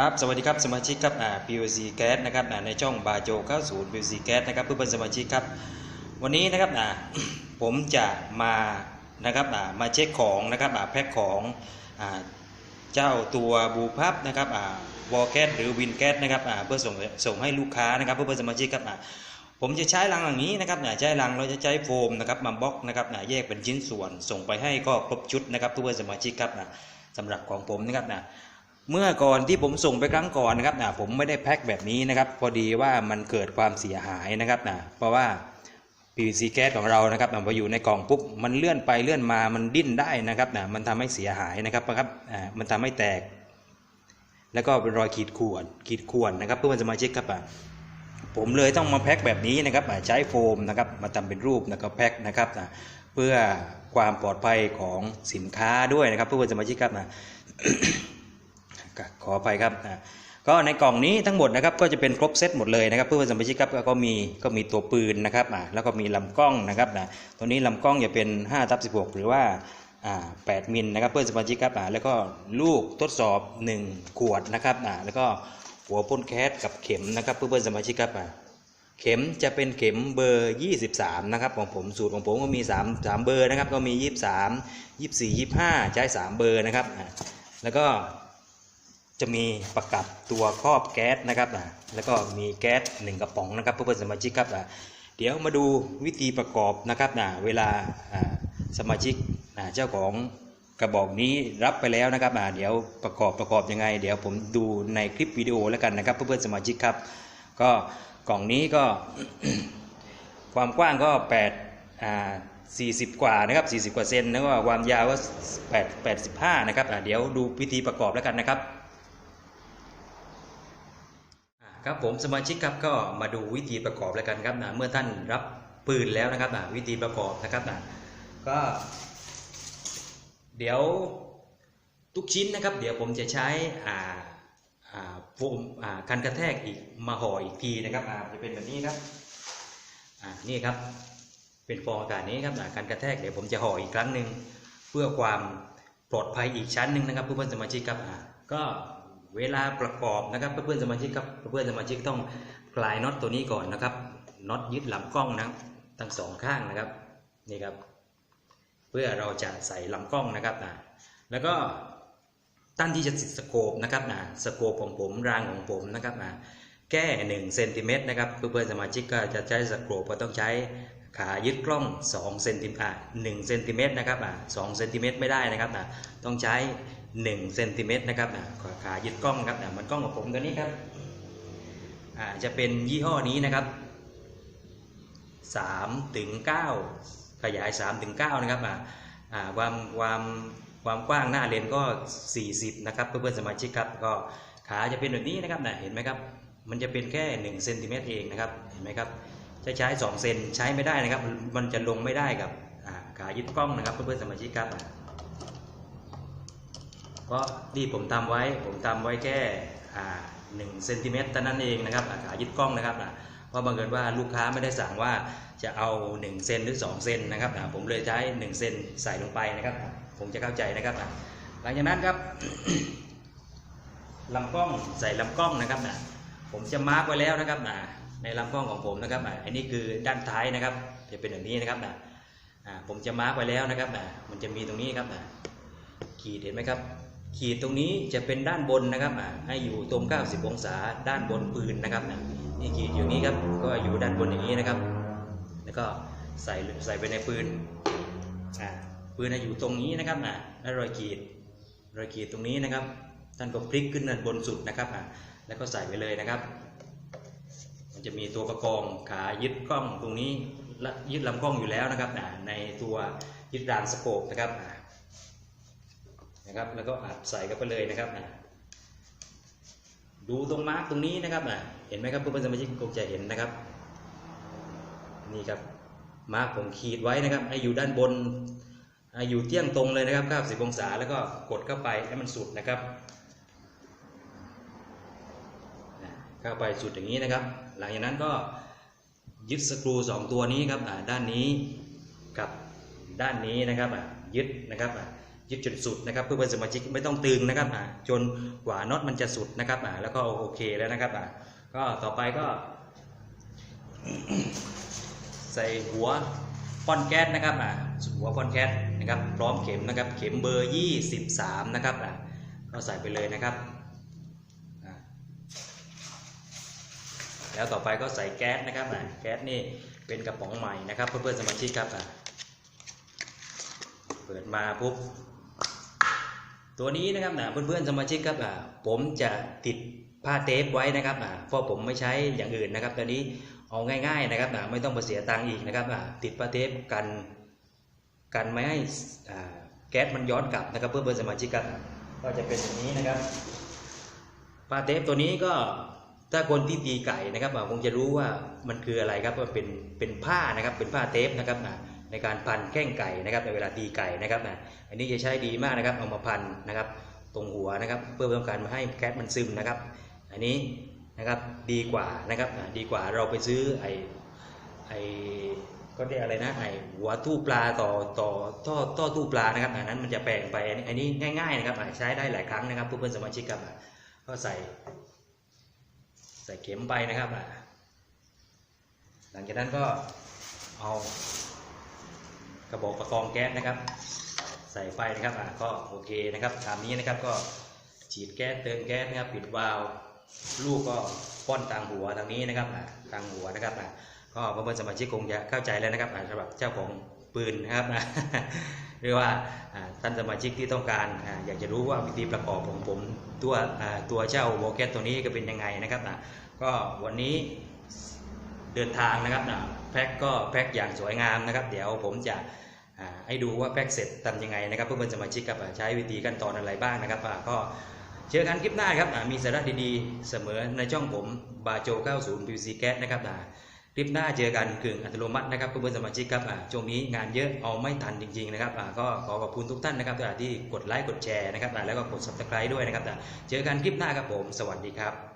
ครับสวัสดีครับสมาชิกครับอ่า PVC Gas นะครับอ่าในช่องบาโจ90 PVC Gas นะครับเพื่อนๆสมาชิกครับ วันนี้นะครับอ่าผมจะมานะครับอ่ามาเช็คของนะครับอ่าแพ็คของอ่าเจ้าตัวบูพับนะครับอ่าวอลแก๊สหรือวินแก๊สนะครับอ่าเพื่อส่งส่งให้ลูกค้านะครับเพื่อนๆสมาชิกครับอ่าผมจะใช้รังอย่างนี้นะครับใช้รังเราจะใช้โฟมนะครับมาบล็อกนะครับแยกเป็นชิ้นส่วนส่งไปให้ก็ครบชุดนะครับเพื่อนๆสมาชิกครับสำหรับของผมนะครับ เมื่อก่อนที่ผมส่งไปครั้งก่อนนะครับนะผมไม่ได้แพ็คแบบนี้นะครับ พอดีว่ามันเกิดความเสียหายนะครับนะเพราะว่า PVC แก๊สของเรานะครับนะพออยู่ในกล่องปุ๊บมันเลื่อนไปเลื่อนมามันดิ้นได้นะครับนะมันทำให้เสียหายนะครับนะครับอ่ามันทำให้แตก แล้วก็เป็นรอยขีดข่วนขีดข่วนนะครับ เพื่อนสมาชิกครับอะผมเลยต้องมาแพ็คแบบนี้นะครับใช้โฟมนะครับมาทำเป็นรูปแล้วก็แพ็คนะครับนะเพื่อความปลอดภัยของสินค้าด้วยนะครับเพื่อนสมาชิกครับนะ ขออภัยครับก็ในกล่องนี้ทั้งหมดนะครับก็จะเป็นครบเซตหมดเลยนะครับเพื่อนสมาชิกครับก็มีก็มีตัวปืนนะครับอ่าแล้วก็มีลำกล้องนะครับนะตัวนี้ลำกล้องจะเป็น5ทับ16 หรือว่าอ่า8มิลนะครับเพื่อนสมาชิกครับอ่าแล้วก็ลูกทดสอบ 1 ขวดนะครับอ่าแล้วก็หัวพ่นแคสกับเข็มนะครับเพื่อนสมาชิกครับอ่าเข็มจะเป็นเข็มเบอร์ 23 นะครับของผมสูตรของผมก็มี 3 3 เบอร์นะครับก็มี 23 24 25 ใช้ 3 เบอร์นะครับแล้วก็ จะมีประกับตัวครอบแก๊สนะครับนะแล้วก็มีแก๊สหนึ่งกระป๋องนะครับเพื่อนสมาชิกครับนะเดี๋ยวมาดูวิธีประกอบนะครับนะเวลาสมาชิกนะเจ้าของกระบอกนี้รับไปแล้วนะครับนะเดี๋ยวประกอบประกอบยังไง เดี๋ยวผมดูในคลิปวิดีโอแล้วกันนะครับเพื่อนๆสมาชิกครับ ก็กล่องนี้ก็ความกว้างก็8อ่า40 กว่านะครับ40 กว่าเซนแล้วก็ความยาวก็8 85 นะครับเดี๋ยวดูวิธีประกอบแล้วกันนะครับ อ่า ครับผมสมาชิกครับก็มาดูวิธีประกอบแล้วกันครับนะเมื่อท่านรับปืนแล้วนะครับนะวิธีประกอบนะครับนะก็ เดี๋ยวทุกชิ้นนะครับ เดี๋ยวผมจะใช้อ่าอ่าโฟมอ่ากันกระแทกอีกมาห่ออีกทีนะครับอ่าจะเป็นแบบนี้ครับอ่านี่ครับเป็นฟองอากาศนี้ครับอ่ากันกระแทกเดี๋ยวผมจะห่ออีกครั้งหนึ่งเพื่อความปลอดภัยอีกชั้นหนึ่งนะครับเพื่อนสมาชิกครับอ่าก็ เวลาประกอบนะครับเพื่อนๆสมาชิกครับเพื่อนๆสมาชิกต้องคลายน็อตตัวนี้ก่อนนะครับน็อตยึดลำกล้องนะทั้งสองข้างนะครับนี่ครับ เพื่อเราจะใส่ลำกล้องนะครับนะแล้วก็ตั้นที่จะติดสโคปนะครับนะสโคปของผมรางของผมนะครับนะแก้1เซนติเมตรนะครับเพื่อนๆสมาชิกก็จะใช้สโคปก็ต้องใช้ขายึดกล้อง2เซนติเมตรอะ1เซนติเมตรนะครับอะ2เซนติเมตรไม่ได้นะครับนะต้องใช้ 1เซนติเมตรนะครับนะขาขายึดกล้องครับนะมันกล้องของผมตัวนี้ครับอ่าจะเป็นยี่ห้อนี้นะครับ3ถึง9ขยาย3ถึง9นะครับอ่าอ่าความความความกว้างหน้าเลนก็ 40 นะครับเพื่อนๆสมาชิกครับก็ขาจะเป็นแบบนี้นะครับนะเห็นไหมครับมันจะเป็นแค่1เซนติเมตรเองนะครับเห็นไหมครับจะใช้ 2 เซนใช้ไม่ได้นะครับ มันจะลงไม่ได้กับอ่าขายึดกล้องนะครับเพื่อนๆสมาชิกครับ เพราะที่ผมทำไว้ผมทำไว้แค่หนึ่งเซนติเมตรเท่านั้นเองนะครับอาขายึดกล้องนะครับนะเพราะบังเอิญว่าลูกค้าไม่ได้สั่งว่าจะเอา1เซนหรือ2เซนนะครับอ่าผมเลยใช้1เซนใส่ลงไปนะครับผมจะเข้าใจนะครับอ่าหลังจากนั้นครับลำกล้องใส่ลำกล้องนะครับนะผมจะมาร์กไว้แล้วนะครับนะในลำกล้องของผมนะครับอ่าอันนี้คือด้านท้ายนะครับจะเป็นแบบนี้นะครับนะผมจะมาร์กไว้แล้วนะครับนะมันจะมีตรงนี้ครับนะขีดเห็นไหมครับ ขีดตรงนี้จะเป็นด้านบนนะครับอ่าให้อยู่ตรง 90 องศาด้านบนปืนนะครับนะนี่ขีดอยู่นี้ครับก็อยู่ด้านบนอย่างนี้นะครับ แล้วก็ใส่ใส่ไปในปืนอ่าปืนน่ะอยู่ตรงนี้นะครับอ่าแล้วรอยขีดรอยขีดตรงนี้นะครับท่านก็พลิกขึ้นด้านบนสุดนะครับอ่าแล้วก็ใส่ไปเลยนะครับ มันจะมีตัวประกองขายึดกล้องตรงนี้และยึดลำกล้องอยู่แล้วนะครับอ่าในตัวยึดรางสโคปนะครับอ่า นะครับ แล้วก็อัดใส่เข้าไปเลยนะครับนะดูตรงมาร์กตรงนี้นะครับนะเห็นไหมครับเพื่อนสมาชิกคงจะเห็นนะครับ นี่ครับมาร์กผมขีดไว้นะครับให้อยู่ด้านบนให้อยู่เที่ยงตรงเลยนะครับ90องศาแล้วก็กดเข้าไปให้มันสุดนะครับเข้าไปสุดอย่างนี้นะครับ หลังจากนั้นก็ยึดสกรูสองตัวนี้ครับด้านนี้กับด้านนี้นะครับยึดนะครับ ยึดจนสุดนะครับเพื่อนๆสมาชิกไม่ต้องตึงนะครับอ่าจนกว่าน็อตมันจะสุดนะครับอ่าแล้วก็โอเคแล้วนะครับอ่าก็ต่อไปก็ ใส่หัวป้อนแก๊สนะครับอ่าหัวป้อนแก๊สนะครับ พร้อมเข็มนะครับ เข็มเบอร์ 23 นะครับอ่าก็ใส่ไปเลยนะครับอ่าแล้วต่อไปก็ใส่แก๊สนะครับอ่าแก๊สนี่เป็นกระป๋องใหม่นะครับ เพื่อนๆสมาชิกครับอ่าเปิดมาปุ๊บ ตัวนี้นะครับนะเพื่อนๆสมาชิกครับผมจะติดผ้าเทปไว้นะครับเพราะผมไม่ใช้อย่างอื่นนะครับตอนนี้เอาง่าย ๆนะครับไม่ต้องเสียตังค์อีกนะครับติดปาเทปกันกันไม่ให้แก๊สมันย้อนกลับนะครับเพื่อเพื่อนสมาชิกครับก็จะเป็นอย่างนี้นะครับปาเทปตัวนี้ก็ถ้าคนที่ตีไก่นะครับคงจะรู้ว่ามันคืออะไรครับว่าเป็นเป็นผ้านะครับเป็นผ้าเทปนะครับอ่า ในการพันแข้งไก่นะครับในเวลาตีไก่นะครับอ่าอันนี้จะใช้ดีมากนะครับเอามาพันนะครับตรงหัวนะครับเพื่อต้องการมาให้แก๊สมันซึมนะครับ อันนี้นะครับดีกว่านะครับดีกว่าเราไปซื้อไอไอก็เรียกอะไรนะไอหัวตู้ปลาต่อต่อท่อท่อตู้ปลานะครับอันนั้นมันจะแปลงไปอันนี้ง่าย ๆ นะครับใช้ได้หลายครั้งนะครับเพื่อนๆสมาชิกครับก็ใส่ใส่เข็มไปนะครับหลังจากนั้นก็เอา ระบอกประกองแก๊สนะครับ ใส่ไฟนะครับอ่าก็โอเคนะครับตามนี้นะครับก็ฉีดแก๊สเติมแก๊สนะครับปิดวาล์วลูกก็ป้อนทางหัวทางนี้นะครับอ่าทางหัวนะครับอ่าก็เพื่อนๆสมาชิกคงจะเข้าใจแล้วนะครับอ่าสำหรับเจ้าของปืนนะครับอ่าหรือว่าอ่าท่านสมาชิกที่ต้องการอ่าอยากจะรู้ว่าวิธีประกอบของผมตัวอ่าตัวเจ้าโวแกตตัวนี้ก็เป็นยังไงนะครับอ่าก็วันนี้เดินทางนะครับนะแพ็คก็แพ็คอย่างสวยงามนะครับ เดี๋ยวผมจะ ให้ดูว่าแพ็คเสร็จทำยังไงนะครับเพื่อนๆสมาชิกครับใช้วิธีขั้นตอนอะไรบ้างนะครับก็เจอกันคลิปหน้าครับมีสาระดีๆ เสมอในช่องผมบาโจ 90 PVC Gas นะครับคลิปหน้าเจอกันกึ่งอัตโนมัตินะครับเพื่อนๆสมาชิกครับช่วงนี้งานเยอะเอาไม่ทันจริงๆนะครับก็ขอขอบคุณทุกท่านนะครับอ่าที่กดไลค์กดแชร์นะครับแล้วก็กด subscribe ด้วยนะครับเจอกันคลิปหน้าครับผม สวัสดีครับ